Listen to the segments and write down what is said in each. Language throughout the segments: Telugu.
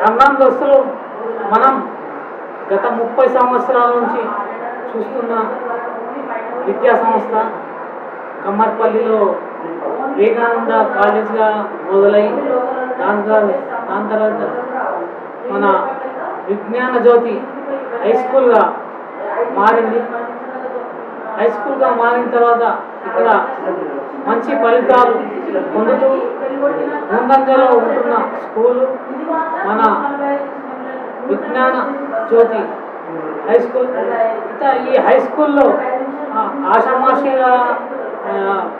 రంగం దస్తులు మనం గత ముప్పై సంవత్సరాల నుంచి చూస్తున్న విద్యా సంస్థ కమ్మర్పల్లిలో వివేకానంద కాలేజ్గా మొదలై దాని తర్వాత దాని తర్వాత మన విజ్ఞాన జ్యోతి హై స్కూల్గా మారింది. హై స్కూల్గా మారిన తర్వాత ఇక్కడ మంచి ఫలితాలు పొందుతూ ముందంజలో ఉంటున్న స్కూలు మన విజ్ఞాన జ్యోతి హై స్కూల్. ఈ హై స్కూల్లో ఆషామాషిగా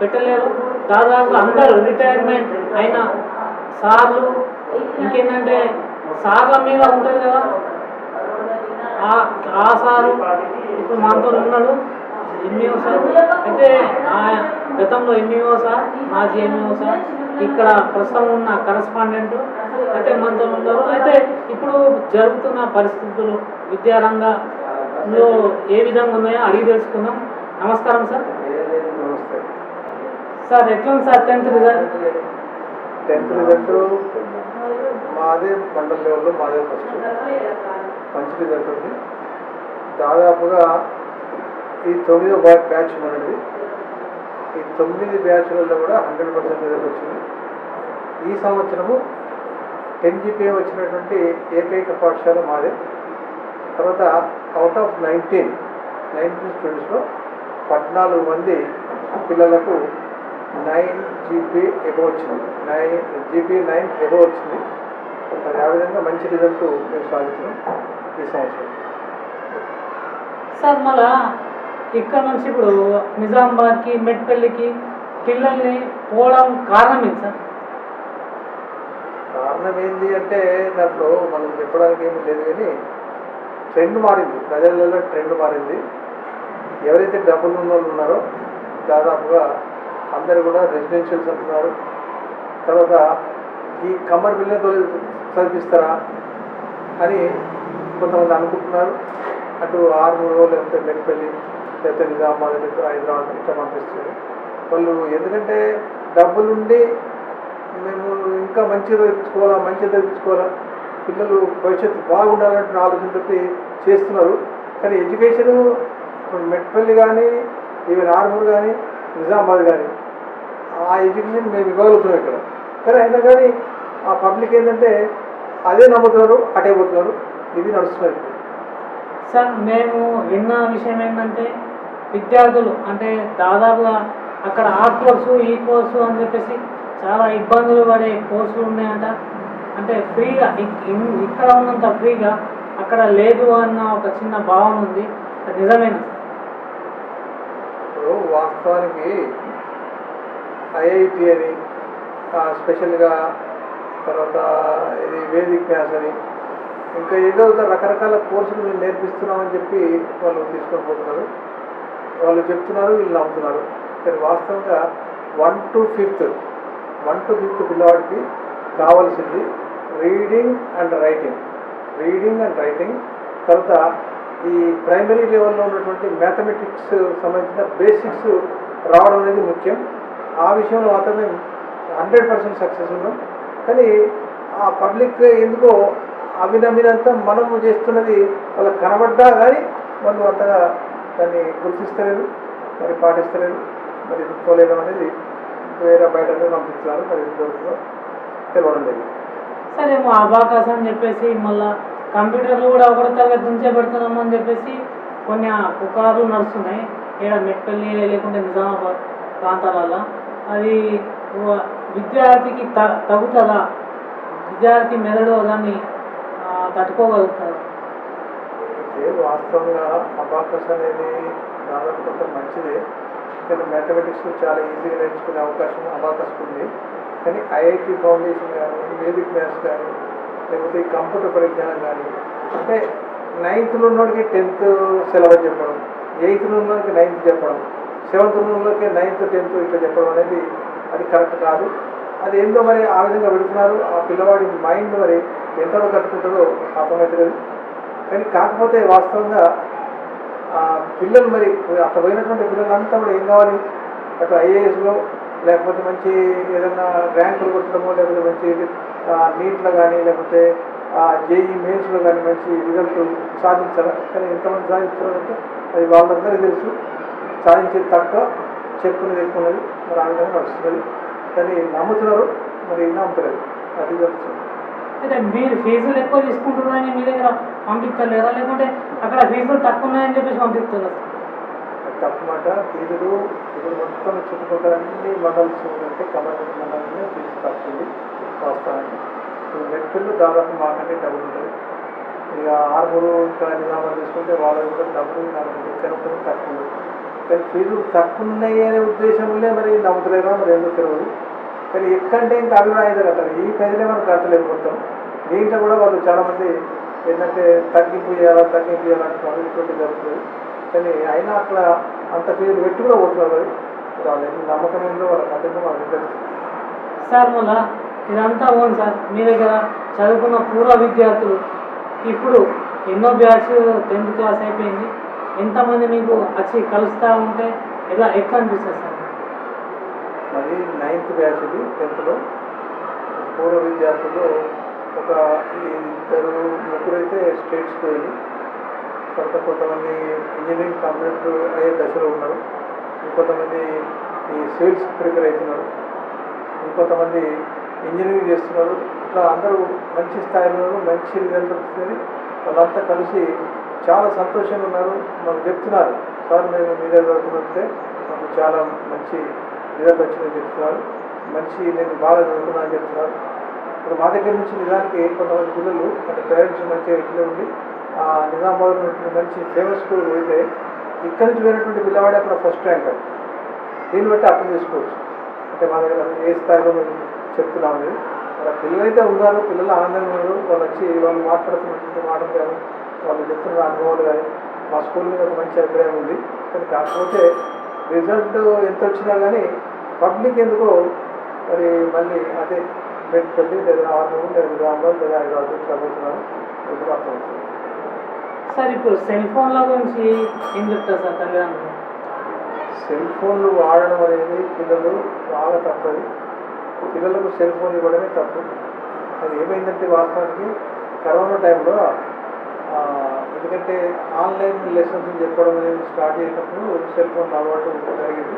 పెట్టలేరు. దాదాపు అందరూ రిటైర్మెంట్ అయిన సార్లు. ఇంకేంటంటే సార్ల మీద ఉంటుంది కదా. ఆ- ఆ సారు ఇప్పుడు మనతో ఉన్నాడు ఎంఈఓ సార్. అయితే ఆ గతంలో ఎంఈఓ సార్ మాజీ ఎంఈఓ సార్. ఇక్కడ ప్రస్తుతం ఉన్న కరస్పాండెంట్ అయితే మనతో ఉన్నారు అయితే ఇప్పుడు జరుగుతున్న పరిస్థితులు విద్యారంగంలో ఏ విధంగా ఉన్నాయో అడిగి తెలుసుకుందాం. నమస్కారం సార్. నమస్తే. సార్ ఎట్లుంది sir tenth result? Tenth result మాదే మండల్ లెవెల్లో మాదే ఫస్ట్. మంచి రిజల్ట్ ఉంది. దాదాపుగా ఈ తొమ్మిదో బ్యా- బ్యాచ్ మనది ఈ తొమ్మిది బ్యాచ్లలో కూడా హండ్రెడ్ పర్సెంట్ రిజల్ట్ వచ్చింది. ఈ సంవత్సరము టెన్ జీపీఏ వచ్చినటువంటి ఏకైక పాఠశాల మాదే. తర్వాత అవుట్ ఆఫ్ నైన్టీన్ నైన్టీన్ స్టూడెంట్స్లో పద్నాలుగు మంది పిల్లలకు నైన్ జీపీ ఎబో వచ్చింది. నైన్ జీపీ నైన్ ఎగో వచ్చింది. మరి ఆ విధంగా మంచి రిజల్ట్ మేము సాధించాం ఈ సంవత్సరం. సార్ మళ్ళా ఇక్కడ నుంచి ఇప్పుడు నిజామాబాద్కి మెట్పల్లికి పిల్లల్ని పోవడం కారణం ఏంటి సార్? కారణం ఏంటి అంటే దాంట్లో మనం చెప్పడానికి ఏమి లేదు కానీ ట్రెండ్ మారింది. ప్రజలలో ట్రెండ్ మారింది. ఎవరైతే డబ్బులు ఉన్న వాళ్ళు ఉన్నారో దాదాపుగా అందరు కూడా రెసిడెన్షియల్స్ అంటున్నారు. తర్వాత ఈ కమ్మర్ బిల్లుతో చదివిస్తారా అని కొంతమంది అనుకుంటున్నారు. అటు ఆర్మూరు లేకపోతే మెట్పల్లి లేకపోతే నిజామాబాద్ హైదరాబాద్ ఇట్లా పంపిస్తారు. వాళ్ళు ఎందుకంటే డబ్బులుండి మేము ఇంకా మంచిగా తెచ్చుకోవాలా మంచిగా తెచ్చుకోవాలా పిల్లలు భవిష్యత్తు బాగుండాలంటే ఆలోచనతో చేస్తున్నారు. కానీ ఎడ్యుకేషను ఇప్పుడు మెట్పల్లి కానీ ఈవెన్ ఆర్మూర్ కానీ నిజామాబాద్ కానీ ఆ ఎడ్యుకేషన్ మేము ఇవ్వగలుగుతున్నాం ఇక్కడ. కానీ అయినా కానీ ఆ పబ్లిక్ ఏంటంటే అదే నమ్ముతున్నారు అటే పోతున్నారు ఇది నడుస్తున్నారు. సార్ మేము విన్న విషయం ఏంటంటే విద్యార్థులు అంటే దాదాపుగా అక్కడ ఆ కోర్సు ఈ కోర్సు అని చెప్పేసి చాలా ఇబ్బందులు పడే కోర్సులు ఉన్నాయంట. అంటే ఫ్రీగా ఇక్కడ ఉన్నంత ఫ్రీగా అక్కడ లేదు అన్న ఒక చిన్న భావన ఉంది. అది నిజమేనా? ఇప్పుడు వాస్తవానికి ఐఐటి అని స్పెషల్గా తర్వాత ఇది వేదిక్ క్లాస్ అని ఇంకా ఏదో ఒక రకరకాల కోర్సులు మేము నేర్పిస్తున్నామని చెప్పి వాళ్ళు తీసుకొని పోతున్నారు. వాళ్ళు చెప్తున్నారు వీళ్ళు నమ్ముతున్నారు. కానీ వాస్తవంగా one to fifth one to fifth పిల్లవాడికి కావాల్సింది reading and writing reading and writing తర్వాత ఈ ప్రైమరీ లెవెల్లో ఉన్నటువంటి మ్యాథమెటిక్స్ సంబంధించిన బేసిక్స్ రావడం అనేది ముఖ్యం. ఆ విషయంలో మాత్రమే హండ్రెడ్ పర్సెంట్ సక్సెస్ ఉన్నాం. కానీ ఆ పబ్లిక్ ఎందుకో అవి నమ్మినంత మనము చేస్తున్నది వాళ్ళకి కనబడ్డా కానీ వాళ్ళు అంతగా దాన్ని గుర్తిస్తలేరు మరి పాటిస్తలేరు మరి ఎదుర్కోలేడం అనేది వేరే బయట పంపిస్తున్నారు మరి ఇంతవరకు తెలవడం లేదు. సరే ఏమో అబాకాస్ అని చెప్పేసి మళ్ళీ కంప్యూటర్లు కూడా ఒకటో తరగతి నుంచే పెడుతున్నాము అని చెప్పేసి కొన్ని పుకార్లు నడుస్తున్నాయి. ఇక్కడ మెట్పల్లి లేకుంటే నిజామాబాద్ ప్రాంతాలలో అది విద్యార్థికి త తగుతుందా? విద్యార్థి మెదడు దాన్ని తట్టుకోగలుగుతారు అయితే వాస్తవంగా అబాకస్ అనేది దాదాపు కొంచెం మంచిదే. కానీ మ్యాథమెటిక్స్ చాలా ఈజీగా నేర్చుకునే అవకాశం అబాకస్ ఉంది. కానీ ఐఐటి ఫౌండేషన్ కానీ వేదిక్ మ్యాథ్స్ కానీ లేకపోతే కంప్యూటర్ పరిజ్ఞానం కానీ అంటే నైన్త్లో ఉన్నోడికి టెన్త్ సిలబస్ చెప్పడం ఎయిత్లో ఉన్నోడికి నైన్త్ చెప్పడం సెవెంత్ ఉన్నోడికి నైన్త్ టెన్త్ ఇట్లా చెప్పడం అనేది అది కరెక్ట్ కాదు. అది ఏందో మరి ఆ విధంగా పెడుతున్నారు. ఆ పిల్లవాడి మైండ్ మరి ఎంతలో కట్టుకుంటుందో అర్థమవుతలేదు కానీ కాకపోతే వాస్తవంగా పిల్లలు మరి అక్కడ పోయినటువంటి పిల్లలంతా కూడా ఏం కావాలి? అటు ఐఏఎస్లో లేకపోతే మంచి ఏదైనా ర్యాంకులు కొట్టడమో లేకపోతే మంచి నీట్లో కానీ లేకపోతే జేఈ మెయిన్స్లో కానీ మంచి రిజల్ట్ సాధించాలి? కానీ ఎంతమంది సాధించాలంటే అది వాళ్ళందరికీ తెలుసు. సాధించేది తక్కువ చెప్పుకునేది ఎక్కువ ఉన్నది. మరి ఆ విధంగా నడుస్తున్నది. కానీ నమ్ముతున్నారు. మరి నమ్ముతలేదు. అది జరుగుతుంది. అయితే మీరు ఫీజులు ఎక్కువ తీసుకుంటున్నారని మీ దగ్గర పంపిస్తలేరా? లేకుంటే అక్కడ ఫీజులు తక్కువ ఉన్నాయని చెప్పేసి పంపిస్తున్నారు తప్పమాట ఫీజులు ఇప్పుడు మొత్తం చుట్టుపక్కల అన్ని మండల్స్ అంటే కమర్షియల్ మండలంలో ఫీజు తక్కువ వస్తానండి ఇప్పుడు వ్యక్తులు దాదాపు మాకంటే డబ్బులు ఉంటుంది ఇక ఆరుగురు ఇంకా నిజామాబాద్ తీసుకుంటే వాళ్ళది కూడా డబ్బులు నలుగురు ఇక్కడ ఉంటుంది తక్కువ. కానీ ఫీజులు తక్కువ ఉన్నాయి అనే ఉద్దేశంలో మరి నమ్ముతలేదా మరి ఎందుకు తెలియదు కానీ ఎక్కడంటే ఇంకా అవి కూడా కట్టాలి ఈ ప్రజలే మనం కట్టలేము మొత్తం. దీంట్లో కూడా వాళ్ళు చాలామంది ఏంటంటే తగ్గింపు చేయాలా తగ్గింపు చేయాలంటున్నారు ఇటువంటి జరుగుతుంది. కానీ అయినా అక్కడ అంత ఫీజులు పెట్టి కూడా పోతున్నారు వాళ్ళు. నమ్మకం ఏందో వాళ్ళ కథ ఏందో వాళ్ళకి తెలుసు సార్ మొన్న ఇదంతా ఓన్ సార్. మీ దగ్గర చదువుకున్న పూర్వ విద్యార్థులు ఇప్పుడు ఎన్నో బ్యాచ్ టెన్త్ క్లాస్ అయిపోయింది. ఎంతమంది మీకు వచ్చి కలుస్తూ ఉంటే ఎలా ఎట్లా అనిపిస్తుంది సార్? మరి నైన్త్ బ్యాచ్ది టెన్త్లో పూర్వ విద్యార్థుల్లో ఒక ఇద్దరు ముగ్గురు అయితే స్టేట్స్ పోయింది తర్వాత కొంతమంది ఇంజనీరింగ్ కంప్లీట్ అయ్యే దశలో ఉన్నారు. ఇంకొంతమంది ఈ సివిల్స్ ప్రిపేర్ అవుతున్నారు. ఇంకొంతమంది ఇంజనీరింగ్ చేస్తున్నారు. ఇట్లా అందరూ మంచి స్థాయిలో ఉన్నారు మంచి రిజల్ట్ వస్తుంది వాళ్ళంతా కలిసి చాలా సంతోషంగా ఉన్నారు. మాకు చెప్తున్నారు. సార్ మేము మీ దగ్గర చదువుకుంటే మాకు చాలా మంచి రిజల్ట్ వచ్చిందని చెప్తున్నారు. మంచి నేను బాగా చదువుకున్నాను అని చెప్తున్నారు. ఇప్పుడు మా దగ్గర నుంచి నిజానికి కొంతమంది పిల్లలు అంటే పేరెంట్స్ మంచిగా ఇట్లే ఉండి ఆ నిజామాబాద్ ఉన్నటువంటి మంచి ఫేమస్ స్కూల్ పోయితే ఇక్కడి నుంచి వేరేటువంటి పిల్లవాడే అక్కడ ఫస్ట్ ర్యాంక్. దీన్ని బట్టి అర్థం చేసుకోవచ్చు. అంటే మా దగ్గర ఏ స్థాయిలో మేము చెప్తున్నామని అలా మన ఉన్నారు పిల్లలు ఆనందంగా ఉన్నారు వాళ్ళు వచ్చి వాళ్ళు మాట్లాడుతున్నటువంటి మాటలు కానీ వాళ్ళు చెప్తున్న అనుభవాలు కానీ మా స్కూల్ మీద ఒక మంచి అభిప్రాయం ఉంది. కానీ కాకపోతే రిజల్ట్ ఎంత వచ్చినా కానీ పబ్లిక్ ఎందుకో మరి మళ్ళీ అదే పెట్టుకెళ్ళి లేదా ఆర్మూర్ లేదా నిజామాబాద్ లేదా హైదరాబాద్ ఇట్లా పోతున్నారు ఎందుకు అర్థమవుతుంది సార్ ఇప్పుడు సెల్ ఫోన్ల గురించి ఏం చెప్తారు సార్ తల్లిదండ్రులు? సెల్ ఫోన్లు వాడడం అనేది పిల్లలు బాగా తప్పది. పిల్లలకు సెల్ ఫోన్ ఇవ్వడమే తప్పు. అది ఏమైందంటే వాస్తవానికి కరోనా టైంలో ఎందుకంటే ఆన్లైన్ లెసన్స్ చెప్పడం అనేది స్టార్ట్ చేసినప్పుడు సెల్ ఫోన్ అలవాటు జరిగింది.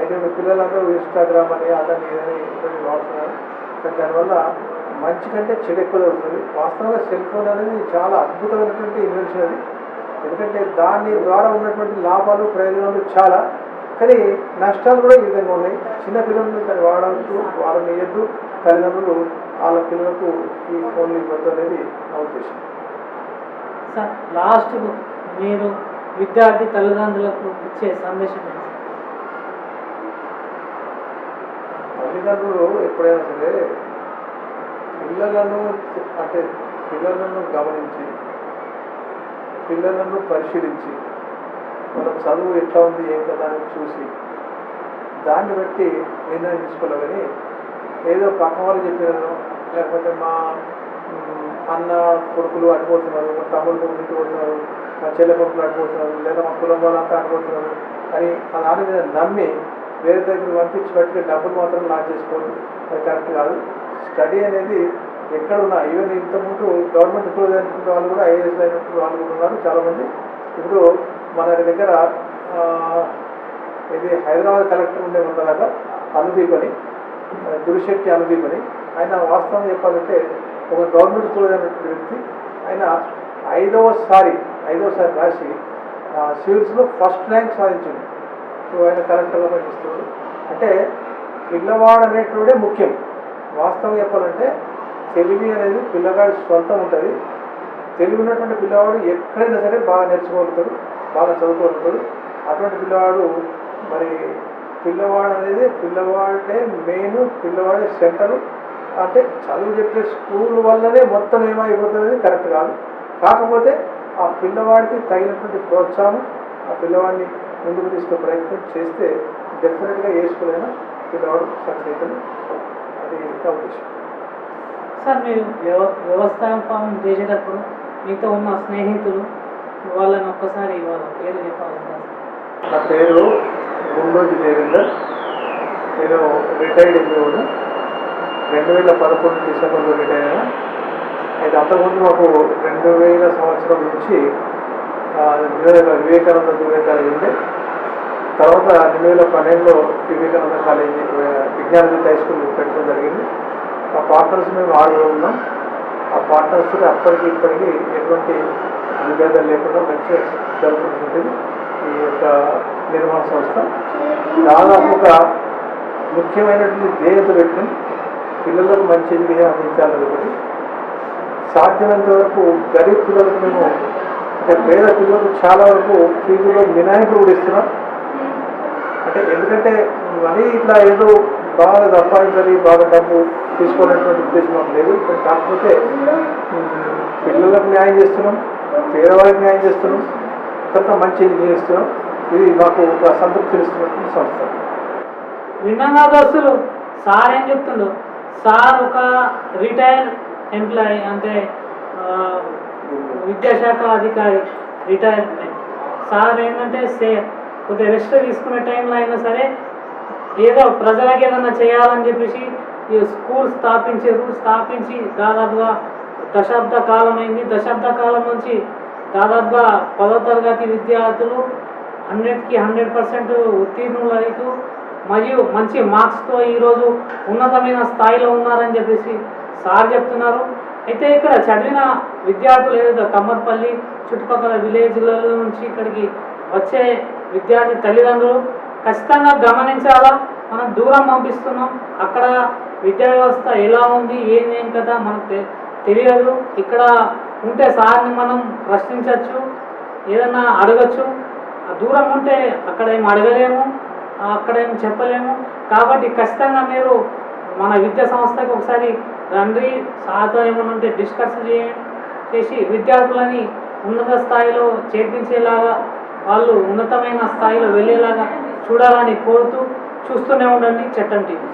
అయితే మీ పిల్లలందరూ ఇన్స్టాగ్రామ్ అని అదని ఏదని ఇటువంటి వాడుతున్నారు కానీ దానివల్ల మంచి కంటే చెడు ఎక్కువ జరుగుతుంది. వాస్తవంగా సెల్ ఫోన్ అనేది చాలా అద్భుతమైనటువంటి ఇన్వెన్షన్ అది. ఎందుకంటే దాని ద్వారా ఉన్నటువంటి లాభాలు ప్రయోజనాలు చాలా. కానీ నష్టాలు కూడా ఈ విధంగా ఉన్నాయి. చిన్న పిల్లలు దాన్ని వాడవచ్చు వాడనియద్దు. తల్లిదండ్రులు వాళ్ళ పిల్లలకు ఈ ఫోన్లు ఇవ్వద్దు అనేది నా ఉద్దేశం. సార్ లాస్ట్ మీరు విద్యార్థి తల్లిదండ్రులకు ఇచ్చే సందేశం ఏంటి సార్? తల్లిదండ్రులు ఎప్పుడైనా సరే పిల్లలను అంటే పిల్లలను గమనించి పిల్లలను పరిశీలించి వాళ్ళ చదువు ఎట్లా ఉంది ఏం కదా అని చూసి దాన్ని బట్టి నిర్ణయం తీసుకోలేదని కానీ ఏదో పక్క వాళ్ళు చెప్పినాను లేకపోతే మా అన్న కొడుకులు అడిపోతున్నారు మా తమ్ముడు కొడుకులు ఇటుపోతున్నారు మా చెల్లె కొడుకులు అడిపోతున్నారు లేదా మా కులం వాళ్ళంతా అడిపోతున్నారు అని ఆ దాని మీద నమ్మి వేరే దగ్గర పంపించి పెట్టి డబ్బులు మాత్రం లాస్ చేసుకోవడం అది కరెక్ట్ కాదు. స్టడీ అనేది ఎక్కడ ఉన్నా ఈవెన్ ఇంతకుముందు గవర్నమెంట్ స్కూల్ అయినటువంటి వాళ్ళు కూడా ఐఏఎస్ అయినటువంటి వాళ్ళు కూడా ఉన్నారు చాలామంది. ఇప్పుడు మన దగ్గర ఇది హైదరాబాద్ కలెక్టర్ ఉండే ఉంటుందట అనుదీప్ అని ఆ, దురిశెట్టి అనుదీప్ అని ఆయన వాస్తవం చెప్పాలంటే ఒక గవర్నమెంట్ స్కూల్ అయినటువంటి వ్యక్తి. ఆయన ఐదవసారి ఐదవసారి రాసి సివిల్స్లో ఫస్ట్ ర్యాంక్ సాధించింది ఆయన కలెక్టర్గా పనిచేస్తున్నాడు అంటే పిల్లవాడు అనేటువంటిదే ముఖ్యం. వాస్తవం చెప్పాలంటే తెలివి అనేది పిల్లగాడి సొంతం ఉంటుంది. తెలివి ఉన్నటువంటి పిల్లవాడు ఎక్కడైనా సరే బాగా నేర్చుకోగలుగుతాడు బాగా చదువుకోగలుగుతాడు. అటువంటి పిల్లవాడు మరి పిల్లవాడు అనేది పిల్లవాడే మెయిన్ పిల్లవాడే సెంటరు. అంటే చదువు చెప్పే స్కూల్ వల్లనే మొత్తం ఏమైపోతుంది అనేది కరెక్ట్ కాదు. కాకపోతే ఆ పిల్లవాడికి తగినటువంటి ప్రోత్సాహం ఆ పిల్లవాడిని ముందుకు తీసుకునే ప్రయత్నం చేస్తే డెఫినెట్గా ఏ స్కూల్ అయినా పిల్లవాడు సక్సెస్ అవుతుంది అది నా ఉద్దేశం. సార్ మీరు వ్యవ వ్యవస్థాపనం చేసేటప్పుడు మీతో ఉన్న స్నేహితులు వాళ్ళని ఒక్కసారి వాళ్ళ పేరు చెప్పాలి సార్ నా పేరు గుండోజీ దేవేందర్. నేను రిటైర్డ్ ఎంబీఓను రెండు వేల పదకొండు డిసెంబర్లో రిటైర్ అయినా. అయితే అంతకుముందు మాకు రెండు వేల సంవత్సరం నుంచి వివేకానంద జూనియర్ కాలేజ్ ఉండే తర్వాత రెండు వేల పన్నెండులో వివేకానంద కాలేజీ ఆ, విజ్ఞానదీత హై స్కూల్ పెట్టడం జరిగింది. ఆ పార్ట్నర్స్ మేము ఆరుగురు ఉన్నాం. ఆ పార్ట్నర్స్ అప్పటికి ఇప్పటికి ఎటువంటి విభేదాలు లేకుండా మంచిగా జరుగుతుంటుంది ఈ యొక్క నిర్మాణ సంస్థ. దాదాపు ఒక ముఖ్యమైనటువంటి ధ్యేయత పెట్టిన పిల్లలకు మంచి ఎడ్యుకేషన్ అందించాలని ఒకటి. సాధ్యమైనంత వరకు గరీబ్ పిల్లలకు మేము అంటే పేద పిల్లలకు చాలా వరకు ఫీజులో వినాయకుడు కూడా ఇస్తున్నాం. అంటే ఎందుకంటే మనీ ఇట్లా ఏదో బాగా సంపాదించాలి బాగా డబ్బు తీసుకోవాలనేటువంటి ఉద్దేశం మాకు లేదు. కాకపోతే పిల్లలకు న్యాయం చేస్తున్నాం పేదవాళ్ళకి న్యాయం చేస్తున్నాం తర్వాత మంచి చేస్తున్నాం ఇస్తున్నాం. ఇది మాకు ఒక సంతృప్తినిస్తున్నటువంటి సంస్థ. విన్నాగా దోస్తులు సార్ ఏం చెప్తుండు? సార్ ఒక రిటైర్ ఎంప్లాయీ అంటే విద్యాశాఖ అధికారి రిటైర్మెంట్ సార్ ఏంటంటే సేఫ్ కొద్దిగా రెస్ట్ తీసుకునే టైంలో అయినా సరే ఏదో ప్రజలకు ఏదైనా చేయాలని చెప్పేసి ఈ స్కూల్ స్థాపించారు స్థాపించి దాదాపుగా దశాబ్ద కాలం అయింది. దశాబ్ద కాలం నుంచి దాదాపుగా పదో తరగతి విద్యార్థులు హండ్రెడ్కి హండ్రెడ్ పర్సెంట్ ఉత్తీర్ణులు అవుతూ మరియు మంచి మార్క్స్తో ఈరోజు ఉన్నతమైన స్థాయిలో ఉన్నారని చెప్పేసి సార్ చెప్తున్నారు. అయితే ఇక్కడ చదివిన విద్యార్థులు ఏదైతే కమ్మర్పల్లి చుట్టుపక్కల విలేజ్ల నుంచి ఇక్కడికి వచ్చే విద్యార్థి తల్లిదండ్రులు ఖచ్చితంగా గమనించాలా? మనం దూరం పంపిస్తున్నాం. అక్కడ విద్యా వ్యవస్థ ఎలా ఉంది? ఏంది ఏం కదా మనకు తెలియదు. ఇక్కడ ఉంటే సార్ని మనం ప్రశ్నించవచ్చు ఏదన్నా అడగచ్చు. దూరం ఉంటే అక్కడ ఏం అడగలేము అక్కడ ఏం చెప్పలేము. కాబట్టి ఖచ్చితంగా మీరు మన విద్యా సంస్థకి ఒకసారి రండి. సార్తో ఏమైనా ఉంటే డిస్కస్ చేయండి. చేసి విద్యార్థులని ఉన్నత స్థాయిలో చేర్పించేలాగా వాళ్ళు ఉన్నతమైన స్థాయిలో వెళ్ళేలాగా చూడాలని కోరుతూ చూస్తూనే ఉండండి చట్టం టీవీ.